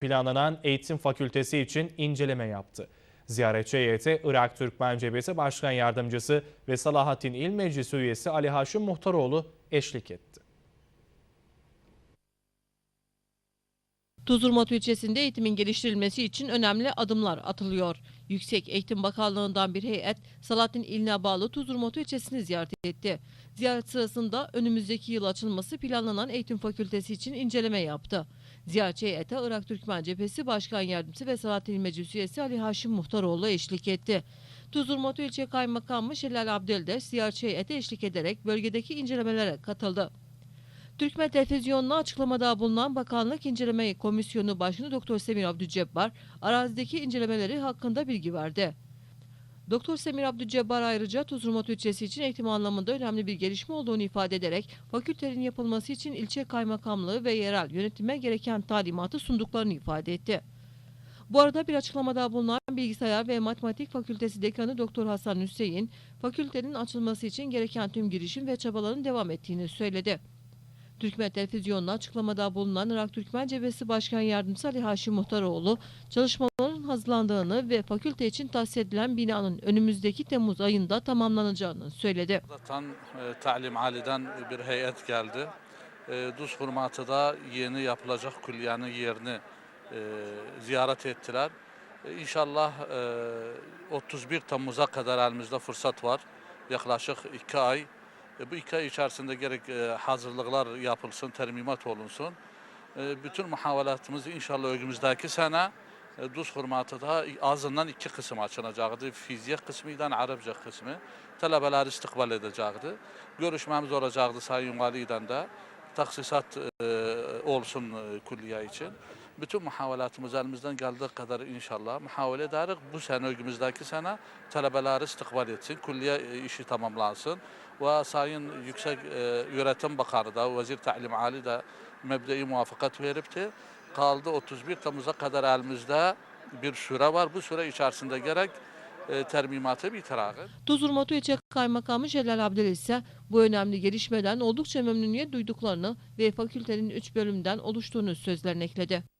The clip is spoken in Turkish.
planlanan eğitim fakültesi için inceleme yaptı. Ziyaretçi heyete Irak Türkmen Cephesi Başkan Yardımcısı ve Salahattin İl Meclisi üyesi Ali Haşim Muhtaroğlu eşlik etti. Tuzurmatu ilçesinde eğitimin geliştirilmesi için önemli adımlar atılıyor. Yüksek Eğitim Bakanlığı'ndan bir heyet Salatin iline bağlı Tuzurmatu ilçesini ziyaret etti. Ziyaret sırasında önümüzdeki yıl açılması planlanan eğitim fakültesi için inceleme yaptı. Ziyaretçi heyete Irak Türkmen Cephesi Başkan Yardımcısı ve Salatin İl Meclisi üyesi Ali Haşim Muhtaroğlu eşlik etti. Tuzurmatu ilçe kaymakamı Şelal Abdel de ziyaretçi heyete eşlik ederek bölgedeki incelemelere katıldı. Türkmen Televizyonu'na açıklamada bulunan Bakanlık İnceleme Komisyonu Başkanı Doktor Semir Abdücebbar, arazideki incelemeleri hakkında bilgi verdi. Doktor Semir Abdücebbar ayrıca Tuzurmatu ilçesi için eğitim anlamında önemli bir gelişme olduğunu ifade ederek fakültenin yapılması için ilçe kaymakamlığı ve yerel yönetime gereken talimatı sunduklarını ifade etti. Bu arada bir açıklamada bulunan Bilgisayar ve Matematik Fakültesi Dekanı Doktor Hasan Hüseyin, fakültenin açılması için gereken tüm girişim ve çabaların devam ettiğini söyledi. Türkmen Televizyonu'na açıklamada bulunan Irak Türkmen Cephesi Başkan Yardımcısı Ali Haşim Muhtaroğlu, çalışmaların hazırlandığını ve fakülte için tahsis edilen binanın önümüzdeki Temmuz ayında tamamlanacağını söyledi. Zaten e, Talim Ali'den bir heyet geldi. E, Duz Hurmatı'da yeni yapılacak külliyenin yerini e, ziyaret ettiler. E, İnşallah e, 31 Temmuz'a kadar elimizde fırsat var. Yaklaşık iki ay. E, bu iki ay içerisinde gerek e, hazırlıklar yapılsın, termimat olunsun. E, bütün muhavalatımız inşallah önümüzdeki sene e, Duz Hurmatı'da azından iki kısım açılacaktı. Fizik kısmı ile Arapça kısmı. Tələbələri istiqbal edəcəkdi. Görüşməmiz olacaqdı Sayın Validən də. Taksisat e, olsun e, külliye için. Bütün muhavalatımız elimizden geldiği kadar inşallah muhavele ederiz. Bu sene önümüzdeki sene tələbələri istiqbal etsin, külliye e, işi tamamlansın. Ve Sayın Yüksek e, Öğretim Bakanı da, Vezir Ta'lim Ali de mebdei muvaffakat veripti. Kaldı 31 Temmuz'a kadar elimizde bir süre var. Bu süre içerisinde gerek e, termimatı bitiririz. Tuzurmatu ilçe kaymakamı Celal Abdel ise bu önemli gelişmeden oldukça memnuniyet duyduklarını ve fakültenin 3 bölümden oluştuğunu sözlerine ekledi.